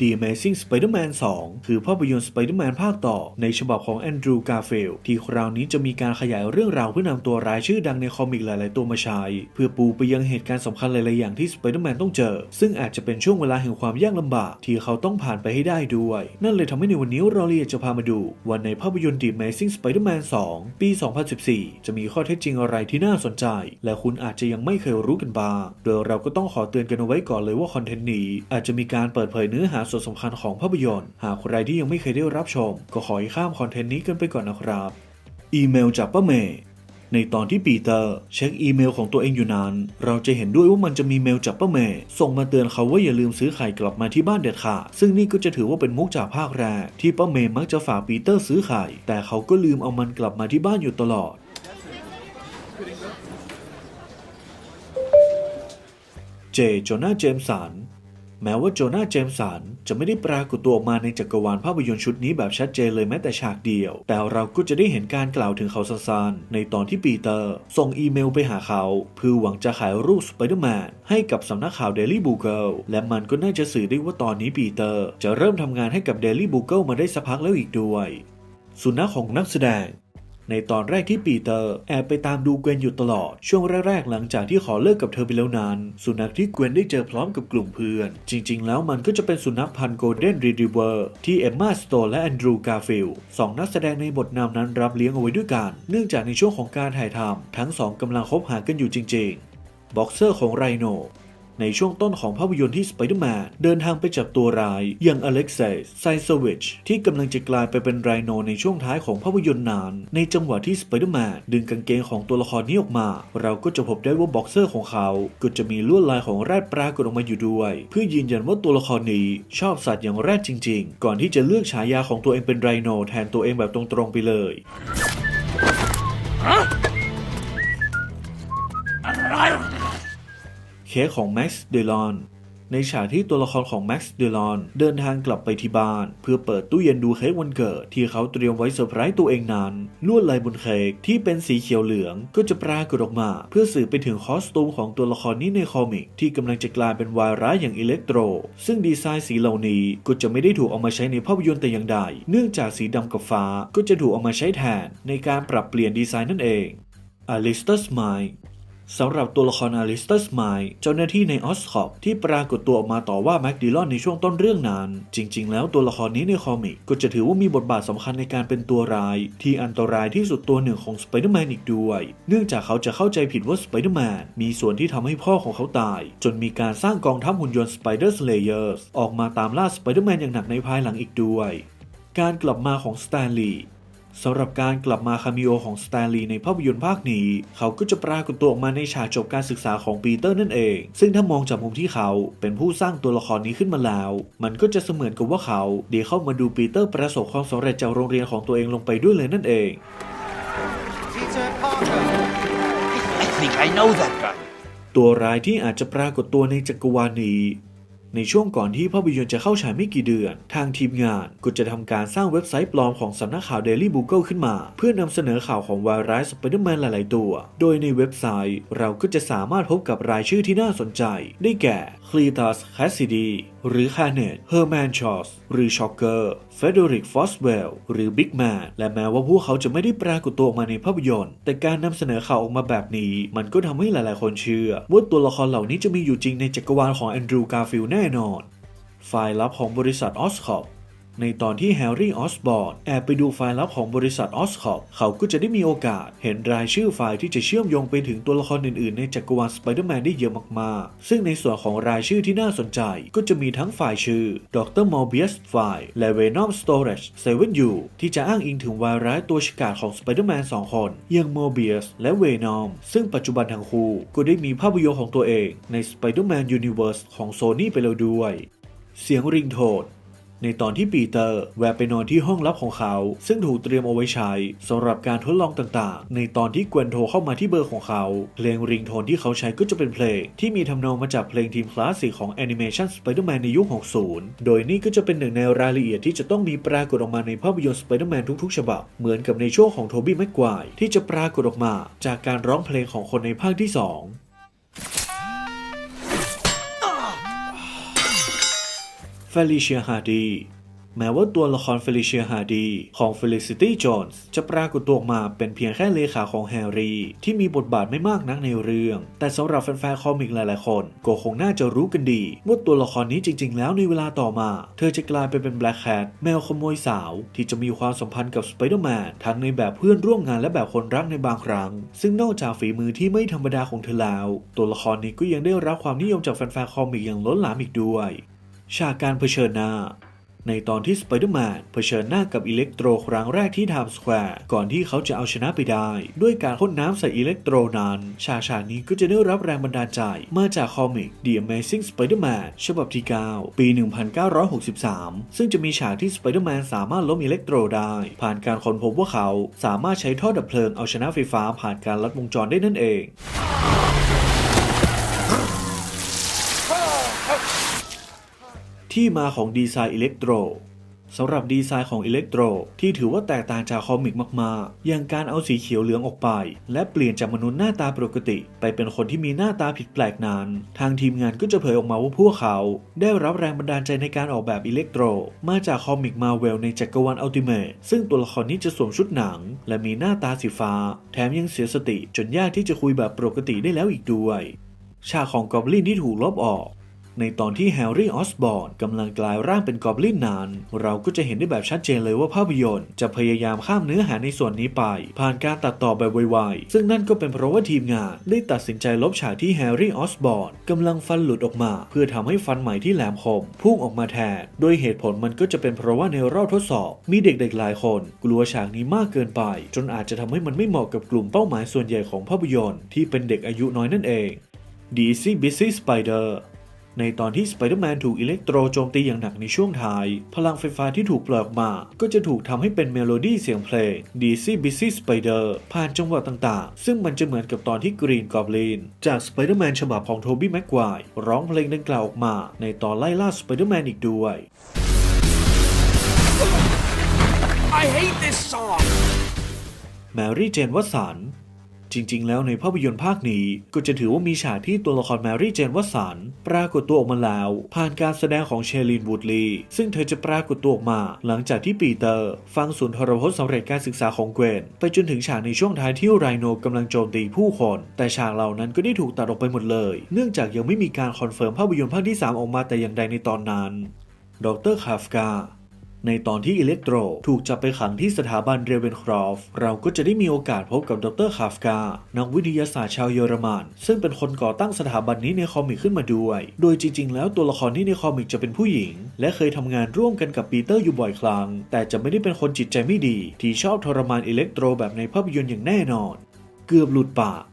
The Amazing Spider-Man 2 คือภาพยนตร์ Spider-Man ภาคต่อ ในฉบับของแอนดรูว์การ์ฟิลที่คราวนี้จะมีการขยายเรื่องราวเพื่อนำตัวร้ายชื่อดังในคอมิกหลาย ๆ ตัวมาใช้ เพื่อปูไปยังเหตุการณ์สำคัญหลาย ๆ อย่างที่ Spider-Man ต้องเจอ ซึ่งอาจจะเป็นช่วงเวลาแห่งความยากลำบากที่เขาต้องผ่านไปให้ได้ด้วย นั่นเลยทำให้ในวันนี้เราเลยอยจะพามาดูว่าในภาพยนตร์ The Amazing Spider-Man 2 ปี 2014 จะมีข้อเท็จจริงอะไรที่น่าสนใจ และคุณอาจจะยังไม่เคยรู้กันบ้างโดยเราก็ต้องขอเตือนกันเอาไว้ก่อนเลยว่าคอนเทนต์นี้อาจจะมีการเปิดเผยเนื้อหาส่วนสำคัญของภาพยนตร์ หากใครที่ยังไม่เคยได้รับชม ก็ขอให้ข้ามคอนเทนต์นี้กันไปก่อนนะครับ อีเมลจากป้าเมย์ในตอนที่ปีเตอร์เช็คอีเมลของตัวเองอยู่นั้น เราจะเห็นด้วยว่ามันจะมีเมลจากป้าเมย์ส่งมาเตือนเขาว่าอย่าลืมซื้อไข่กลับมาที่บ้านเด็ดขาดซึ่งนี่ก็จะถือว่าเป็นมุกจากภาคแรกที่ป้าเมย์มักจะฝากปีเตอร์ซื้อไข่ แต่เขาก็ลืมเอามันกลับมาที่บ้านอยู่ตลอด เจโจนาเจมสัน แม้ว่าโจนาเจมสันจะไม่ได้ปรากฏตัวออกมาในจักรวาลภาพยนตร์ชุดนี้แบบชัดเจนเลยแม้แต่ฉากเดียว แต่เราก็จะได้เห็นการกล่าวถึงเขาสั้นๆในตอนที่ปีเตอร์ ส่งอีเมลไปหาเขา เพื่อหวังจะขายรูปสไปเดอร์แมนให้กับสำนักข่าว Daily Bugle และมันก็น่าจะสื่อได้ว่าตอนนี้ปีเตอร์ จะเริ่มทำงานให้กับ Daily Bugle มาได้สักพักแล้วอีกด้วย สุนัขของนักแสดง ในตอนแรกที่ปีเตอร์แอบไปตามดูเกวนอยู่ตลอด ช่วงแรกๆ หลังจากที่ขอเลิกกับเธอไปแล้วนั้น สุนัขที่เกวนได้เจอพร้อมกับกลุ่มเพื่อน จริง ๆ แล้วมันก็จะเป็นสุนัขพันธุ์โกลเด้นรีดิเวอร์ที่เอมมาสโตนและแอนดรูว์กาฟิลสองนักแสดงในบทนำนั้นรับเลี้ยงเอาไว้ด้วยกัน เนื่องจากในช่วงของการถ่ายทำทั้งสองกำลังคบหากันอยู่จริง ๆบ็อกเซอร์ของไรโน ในช่วงต้นของภาพยนตร์ที่สไปเดอร์แมนเดินทางไปจับตัวร้าย อย่างอเล็กเซย์ไซโซวิชที่กำลังจะกลายไปเป็นไรโนในช่วงท้ายของภาพยนตร์นาน ในจังหวะที่สไปเดอร์แมนดึงกางเกงของตัวละครนี้ออกมา เราก็จะพบได้ว่าบ็อกเซอร์ของเขาก็จะมีลวดลายของแรดปรากฏออกมาอยู่ด้วย เพื่อยืนยันว่าตัวละครนี้ชอบสัตว์อย่างแรดจริง ๆ ก่อนที่จะเลือกฉายาของตัวเองเป็นไรโนแทนตัวเองแบบตรงๆไปเลย เคสของแม็กซ์เดลอนในฉากที่ตัวละครของแม็กซ์เดลอนเดินทางกลับไปที่บ้าน เพื่อเปิดตู้เย็นดูเค้กวันเกิดที่เขาเตรียมไว้เซอร์ไพรส์ตัวเองนั้น ลวดลายบนเค้กที่เป็นสีเขียวเหลืองก็จะปรากฏออกมา เพื่อสื่อไปถึงคอสตูมของตัวละครนี้ในคอมิก ที่กำลังจะกลายเป็นวายร้ายอย่างอิเล็กโตรซึ่งดีไซน์สีเหล่านี้ก็จะไม่ได้ถูกเอามาใช้ในภาพยนตร์แต่อย่างใด เนื่องจากสีดำกับฟ้าก็จะถูกเอามาใช้แทนในการปรับเปลี่ยนดีไซน์นั่นเองอลิสเตอร์สไมล์ สำหรับตัวละครอลิสเตอร์สไมล์เจ้าหน้าที่ในออสคอปที่ปรากฏตัวออกมาต่อว่าแม็กดิลอนในช่วงต้นเรื่องนั้นจริง ๆ แล้วตัวละครนี้ในคอมิกก็จะถือว่ามีบทบาทสำคัญในการเป็นตัวร้าย ที่อันตรายที่สุดตัวหนึ่งของสไปเดอร์แมนอีกด้วย เนื่องจากเขาจะเข้าใจผิดว่าสไปเดอร์แมนมีส่วนที่ทำให้พ่อของเขาตาย จนมีการสร้างกองทัพหุ่นยนต์สไปเดอร์สเลเยอร์ออกมาตามล่าสไปเดอร์แมนอย่างหนักในภายหลังอีกด้วย การกลับมาของสแตนลีย์ สำหรับการกลับมาคาเมิโอของสแตนลีย์ในภาพยนตร์ภาคนี้ เขาก็จะปรากฏตัวออกมาในฉากจบการศึกษาของปีเตอร์นั่นเอง ซึ่งถ้ามองจากมุมที่เขาเป็นผู้สร้างตัวละครนี้ขึ้นมาแล้ว มันก็จะเสมือนกับว่าเขาเดี๋ยวเข้ามาดูปีเตอร์ประสบความสำเร็จจากโรงเรียนของตัวเองลงไปด้วยเลยนั่นเอง Peter Parker. I think I know that guy. ตัวร้ายที่อาจจะปรากฏตัวในจักรวาลนี้ ในช่วงก่อนที่ภาพยนตร์จะเข้าฉายไม่กี่เดือน ทางทีมงานก็จะทำการสร้างเว็บไซต์ปลอมของสำนักข่าว Daily Bugle ขึ้นมา เพื่อนำเสนอข่าวของวายร้ายสไปเดอร์แมนหลาย ๆ ตัว โดยในเว็บไซต์เราก็จะสามารถพบกับรายชื่อที่น่าสนใจ ได้แก่คลีตัสแคสซิดีหรือคาเนตเฮอร์แมนชอสหรือช็อกเกอร์เฟเดริกฟอสเวลหรือบิ๊กแมนและแม้ว่าพวกเขาจะไม่ได้ปรากฏตัวออกมาในภาพยนตร์ แต่การนำเสนอข่าวออกมาแบบนี้ มันก็ทำให้หลาย ๆ คนเชื่อว่าตัวละครเหล่านี้จะมีอยู่จริงในจักรวาลของแอนดรูว์การ์ฟิลแน่นอน ไฟล์ลับของบริษัทออสคอป ในตอนที่แฮร์รี่ออสบอร์นแอบไปดูไฟล์ลับของบริษัทออสคอปเขาก็จะได้มีโอกาส เห็นรายชื่อไฟล์ที่จะเชื่อมโยงไปถึงตัวละครอื่นๆ ในจักรวาลสไปเดอร์แมนได้เยอะมากๆ ซึ่งในส่วนของรายชื่อที่น่าสนใจก็จะมีทั้งไฟล์ชื่อดรมอร์เบียสไฟล์และ Venom Storage 7 U ที่จะอ้างอิงถึงวายร้ายตัวฉกาจของสไปเดอร์แมน2คนอย่างมอร์เบียสและเวนอมซึ่งปัจจุบันทั้งคู่ก็ได้มีภาพยนตร์ของตัวเองใน Spider-Man Universe ของโซนี่ไปแล้วด้วย เสียงริงโทน ในตอนที่ปีเตอร์แวะไปนอนที่ห้องลับของเขา ซึ่งถูกเตรียมเอาไว้ใช้สำหรับการทดลองต่างๆ ในตอนที่เกวนโทรเข้ามาที่เบอร์ของเขา เพลงริงโทนที่เขาใช้ก็จะเป็นเพลง ที่มีทำนองมาจากเพลงทีมคลาสสิกของแอนิเมชันสไปเดอร์แมนในยุค 60 โดยนี่ก็จะเป็นหนึ่งในรายละเอียดที่จะต้องมีปรากฏออกมาในภาพยนตร์สไปเดอร์แมนทุกๆ ฉบับ เหมือนกับในช่วงของโทบี้แม็กควายที่จะปรากฏออกมา จากการร้องเพลงของคนในภาคที่ 2 เฟลิเชียฮาร์ดีแม้ว่าตัวละครเฟลิเชียฮาร์ดีของ Felicity Jones จะปรากฏตัวออกมาเป็นเพียงแค่เลขาของแฮร์รี่ ที่มีบทบาทไม่มากนักในเรื่อง แต่สำหรับแฟนๆคอมิกหลายๆ คน ก็คงน่าจะรู้กันดีว่าตัวละครนี้จริง ๆ แล้วในเวลาต่อมา เธอจะกลายไปเป็นแบล็กแคทแมวขโมยสาว ที่จะมีความสัมพันธ์กับสไปเดอร์แมนทั้งในแบบเพื่อนร่วมงานและแบบคนรักในบางครั้ง ซึ่งนอกจากฝีมือที่ไม่ธรรมดาของเธอแล้ว ตัวละครนี้ก็ยังได้รับความนิยมจากแฟนๆคอมิกอย่างล้นหลามอีกด้วย ฉากการเผชิญหน้า ในตอนที่สไปเดอร์แมนเผชิญหน้ากับอิเล็กโตรครั้งแรกที่ไทม์สแควร์ก่อนที่เขาจะเอาชนะไปได้ ด้วยการพ่นน้ำใส่อิเล็กโตรนั้น ฉากฉากนี้ก็จะได้รับแรงบันดาลใจ มาจากคอมิก The Amazing Spider-Man ฉบับที่ 9 ปี 1963 ซึ่งจะมีฉากที่สไปเดอร์แมนสามารถล้มอิเล็กโตรได้ ผ่านการค้นพบว่าเขาสามารถใช้ท่อดับเพลิงเอาชนะไฟฟ้าผ่านการลัดวงจรได้นั่นเอง ที่มาของดีไซน์อิเล็กโตรสำหรับดีไซน์ของอิเล็กโตรที่ถือว่าแตกต่างจากคอมิกมากๆ อย่างการเอาสีเขียวเหลืองออกไป และเปลี่ยนจากมนุษย์หน้าตาปกติ ไปเป็นคนที่มีหน้าตาผิดแปลกนั้น ทางทีมงานก็จะเผยออกมาว่าพวกเขา ได้รับแรงบันดาลใจในการออกแบบอิเล็กโตรมาจากคอมิกมาเวลในจักรวาลอัลติเมทซึ่งตัวละครนี้จะสวมชุดหนัง และมีหน้าตาสีฟ้า แถมยังเสียสติจนยากที่จะคุยแบบปกติได้แล้วอีกด้วยฉากของกอบลินที่ถูกลบออก ในตอนที่แฮร์รี่ออสบอร์นกำลังกลายร่างเป็นกอบลินนั้น เราก็จะเห็นได้แบบชัดเจนเลยว่าภาพยนตร์ จะพยายามข้ามเนื้อหาในส่วนนี้ไป ผ่านการตัดต่อแบบไวๆ ซึ่งนั่นก็เป็นเพราะว่าทีมงาน ได้ตัดสินใจลบฉากที่แฮร์รี่ออสบอร์นกำลังฟันหลุดออกมา เพื่อทำให้ฟันใหม่ที่แหลมคมพุ่งออกมาแทน โดยเหตุผลมันก็จะเป็นเพราะว่าในรอบทดสอบ มีเด็กๆหลายคน กลัวฉากนี้มากเกินไป จนอาจจะทำให้มันไม่เหมาะกับกลุ่มเป้าหมายส่วนใหญ่ของภาพยนตร์ที่เป็นเด็กอายุน้อยนั่นเอง DC Busy Spider ในตอนที่สไปเดอร์แมนถูกอิเล็กโตรโจมตีอย่างหนักในช่วงท้าย พลังไฟฟ้าที่ถูกปล่อยออกมา ก็จะถูกทำให้เป็นเมโลดี้เสียงเพลง DC Busy Spider ผ่านจังหวะต่างๆ ซึ่งมันจะเหมือนกับตอนที่กรีนกอบลินจากสไปเดอร์แมนฉบับของโทบี้แม็กควายร้องเพลงดังกล่าวออกมา ในตอนไล่ล่าสไปเดอร์แมนอีกด้วย I hate this song! แมรี่เจนวัตสัน จริง ๆ แล้วในภาพยนตร์ภาคนี้ก็จะถือว่ามีฉากที่ตัวละครแมรี่เจนวัสันปรากฏตัวออกมาแล้ว ผ่านการแสดงของเชลินวูดลีย์ซึ่งเธอจะปรากฏตัวออกมา หลังจากที่ปีเตอร์ ฟังศูนย์ทรพจน์สำเร็จการศึกษาของเกวน ไปจนถึงฉากในช่วงท้ายที่ไรโนกำลังโจมตีผู้คน แต่ฉากเหล่านั้นก็ได้ถูกตัดออกไปหมดเลย เนื่องจากยังไม่มีการคอนเฟิร์มภาพยนตร์ภาคที่ 3 ออกมาแต่อย่างใดในตอนนั้น ดรคาฟกา ในตอนที่อิเล็กโตรถูกจับไปขังที่สถาบันเรเวนครอฟเราก็จะได้มีโอกาสพบกับดรคาฟกา นักวิทยาศาสตร์ชาวเยอรมัน ซึ่งเป็นคนก่อตั้งสถาบันนี้ในคอมิกขึ้นมาด้วย โดยจริง ๆ แล้วตัวละครที่ในคอมิกจะเป็นผู้หญิง และเคยทำงานร่วมกันกับปีเตอร์อยู่บ่อยครั้ง แต่จะไม่ได้เป็นคนจิตใจไม่ดี ที่ชอบทรมานอิเล็กโตรแบบในภาพยนตร์อย่างแน่นอน เกือบหลุดปาก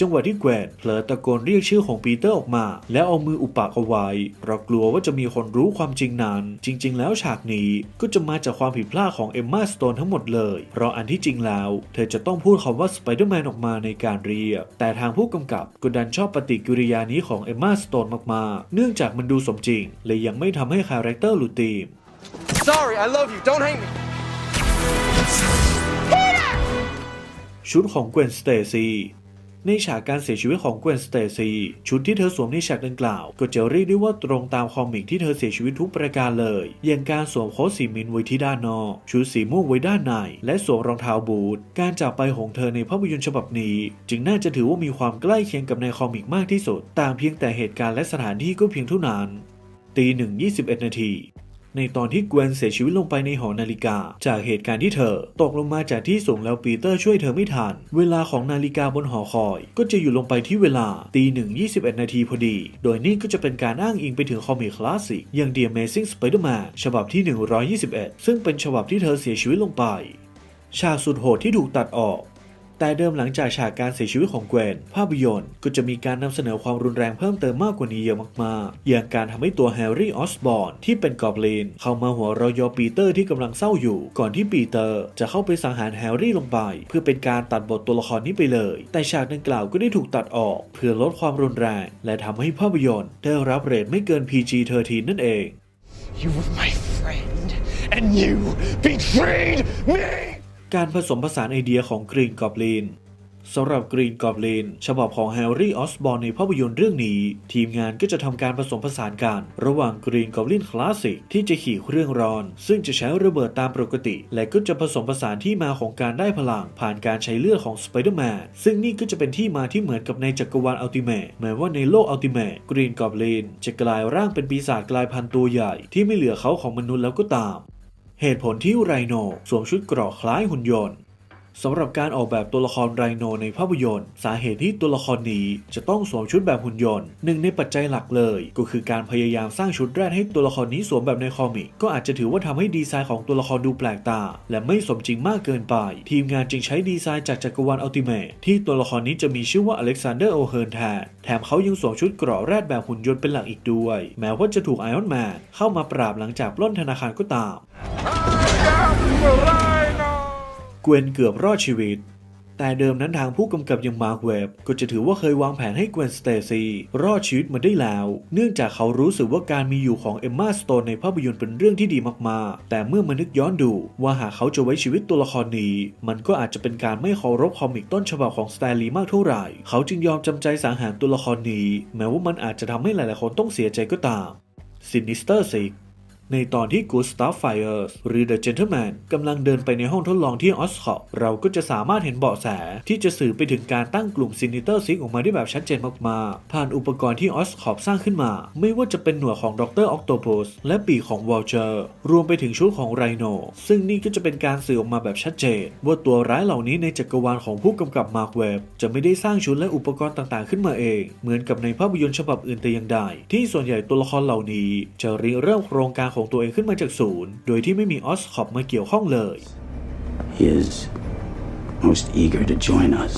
จังหวะที่แกวนเผลอตะโกนเรียกชื่อของปีเตอร์ออกมา แล้วเอามืออุปปากเอาไว้เพราะกลัวว่าจะมีคนรู้ความจริงนั้น จริง ๆ แล้วฉากนี้ก็จะมาจากความผิดพลาดของเอมมาสโตนทั้งหมดเลย เพราะอันที่จริงแล้ว เธอจะต้องพูดคำว่าสไปเดอร์แมนออกมาในการเรียก แต่ทางผู้กำกับก็ดันชอบปฏิกิริยานี้ของเอมมาสโตนมากๆ เนื่องจากมันดูสมจริงและยังไม่ทำให้คาแรคเตอร์หลุดธีม Sorry, I love you. Don't hate me. ชุดของเกวนสเตซี่ ในฉากการเสียชีวิตของเกวนสเตซีชุดที่เธอสวมในฉากดังกล่าว ก็จะเรียกได้ว่าตรงตามคอมิกที่เธอเสียชีวิตทุกประการเลย อย่างการสวมโค้ทสีมินไว้ที่ด้านนอก ชุดสีม่วงไว้ด้านใน และสวมรองเท้าบูท การจากไปของเธอในภาพยนตร์ฉบับนี้ จึงน่าจะถือว่ามีความใกล้เคียงกับในคอมิกมากที่สุดต่างเพียงแต่เหตุการณ์และสถานที่ก็เพียงเท่านั้นตีหนึ่งยี่สิบเอ็ดนาที ในตอนที่กวนเสียชีวิตลงไปในหอนาฬิกา จากเหตุการณ์ที่เธอ ตกลงมาจากที่สูงแล้วปีเตอร์ช่วยเธอไม่ทัน เวลาของนาฬิกาบนหอคอย ก็จะอยู่ลงไปที่เวลาตีหนึ่งยี่สิบเอ็ดนาทีพอดี โดยนี่ก็จะเป็นการอ้างอิงไปถึงคอมิกคลาสสิกอย่าง The Amazing Spider-Man ฉบับที่ 121 ซึ่งเป็นฉบับที่เธอเสียชีวิตลงไปฉากสุดโหดที่ถูกตัดออก แต่เดิมหลังจากฉากการเสียชีวิตของแกวน ภาพยนตร์ก็จะมีการนำเสนอความรุนแรงเพิ่มเติมมากกว่านี้เยอะมากๆ อย่างการทำให้ตัวแฮร์รี่ออสบอร์นที่เป็นกอบลินเข้ามาหัวเรอยอปีเตอร์ที่กำลังเศร้าอยู่ ก่อนที่ปีเตอร์จะเข้าไปสังหารแฮร์รี่ลงไป เพื่อเป็นการตัดบทตัวละครนี้ไปเลย แต่ฉากดังกล่าวก็ได้ถูกตัดออก เพื่อลดความรุนแรง และทำให้ภาพยนตร์ได้รับเรทไม่เกิน PG-13 นั่นเอง You were my friend, and you betrayed me! การผสมผสานไอเดียของกรีนกอบลินสำหรับกรีนกอบลินฉบับของแฮร์รี่ออสบอร์ในภาพยนตร์เรื่องนี้ ทีมงานก็จะทำการผสมผสานกันระหว่างกรีนกอบลินคลาสสิกที่จะขี่เครื่องร้อน ซึ่งจะใช้ระเบิดตามปกติ และก็จะผสมผสานที่มาของการได้พลัง ผ่านการใช้เลือดของสไปเดอร์แมนซึ่งนี่ก็จะเป็นที่มาที่เหมือนกับในจักรวาลอัลติเมทแม้ว่าในโลกอัลติเมทกรีนกอบลินจะกลายร่างเป็นปีศาจกลายพันธุ์ตัวใหญ่ ที่ไม่เหลือเขาของมนุษย์แล้วก็ตาม เหตุผลที่ไรโนสวมชุดเกราะคล้ายหุ่นยนต์ สำหรับการออกแบบตัวละครไรโนในภาพยนตร์ สาเหตุที่ตัวละครนี้จะต้องสวมชุดแบบหุ่นยนต์หนึ่งในปัจจัยหลักเลย ก็คือการพยายามสร้างชุดแรกให้ตัวละครนี้สวมแบบในคอมิกก็อาจจะถือว่าทำให้ดีไซน์ของตัวละครดูแปลกตา และไม่สมจริงมากเกินไป ทีมงานจึงใช้ดีไซน์จากจักรวาลอัลติเมทที่ตัวละครนี้จะมีชื่อว่าอเล็กซานเดอร์โอเฮิร์นแทนแถมเขายังสวมชุดเกราะแรดแบบหุ่นยนต์เป็นหลักอีกด้วย แม้ว่าจะถูกไอออนแมนเข้ามาปราบหลังจากปล้นธนาคารก็ตาม เกวนเกือบรอดชีวิต แต่เดิมนั้นทางผู้กำกับอย่างมาร์คเวบก็จะถือว่าเคยวางแผนให้เกวนสเตซีรอดชีวิตมาได้แล้ว เนื่องจากเขารู้สึกว่าการมีอยู่ของเอมมาสโตนในภาพยนตร์เป็นเรื่องที่ดีมากๆ แต่เมื่อมานึกย้อนดูว่าหากเขาจะไว้ชีวิตตัวละครนี้ มันก็อาจจะเป็นการไม่เคารพคอมิกต้นฉบับของสแตนลีย์มากเท่าไหร่ เขาจึงยอมจำใจสังหารตัวละครนี้ แม้ว่ามันอาจจะทำให้หลายๆคนต้องเสียใจก็ตาม Sinister Six ในตอนที่ Gustav Fires หรือ The Gentleman กำลังเดินไปในห้องทดลองที่ออสคอปเราก็จะสามารถเห็นเบาะแสที่จะสื่อไปถึงการตั้งกลุ่ม Sinister Six ออกมาได้แบบชัดเจนมากๆ ผ่านอุปกรณ์ที่ออสคอปสร้างขึ้นมา ไม่ว่าจะเป็นหน่วดของดรออกโต u s และปีกของ Vulture รวมไปถึงชุดของไรโนซึ่งนี่ก็จะเป็นการสื่อออกมาแบบชัดเจน ว่าตัวร้ายเหล่านี้ในจักรวาลของผู้กำกับมาร์คเวบจะไม่ได้สร้างชุดและอุปกรณ์ต่างๆ ขึ้นมาเอง เหมือนกับในภาพยนตร์ฉบับอื่นแต่อย่างใดที่ส่วนใหญ่ตัวละครเหล่านี้จะริเริ่มโครงการของตัวเองขึ้นมาจากศูนย์ โดยที่ไม่มีออสคอบมาเกี่ยวข้องเลย He is most eager to join us.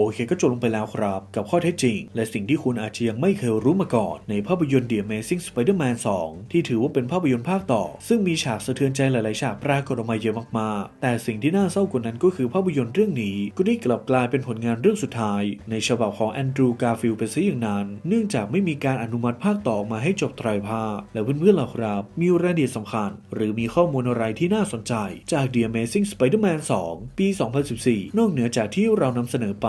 โอเคก็จบลงไปแล้วครับ กับข้อเท็จจริง และสิ่งที่คุณอาจจะยังไม่เคยรู้มาก่อน ในภาพยนตร์ The Amazing Spider-Man 2 ที่ถือว่าเป็นภาพยนตร์ภาคต่อ ซึ่งมีฉากสะเทือนใจหลายๆ ฉากปรากฏออกมาเยอะมากๆ แต่สิ่งที่น่าเศร้ากว่านั้นก็คือภาพยนตร์เรื่องนี้ ก็ได้กลับกลายเป็นผลงานเรื่องสุดท้าย ในฉบับของแอนดรูว์กาฟิลด์เปซะอย่างนั้น เนื่องจากไม่มีการอนุมัติภาคต่อออกมาให้จบไตรภาคและเพื่อนๆล่ะครับ มีรายละเอียดสำคัญ หรือมีข้อมูลอะไรที่น่าสนใจ จาก The Amazing Spider-Man 2 ปี 2014 นอกเหนือจากที่เรานำเสนอไป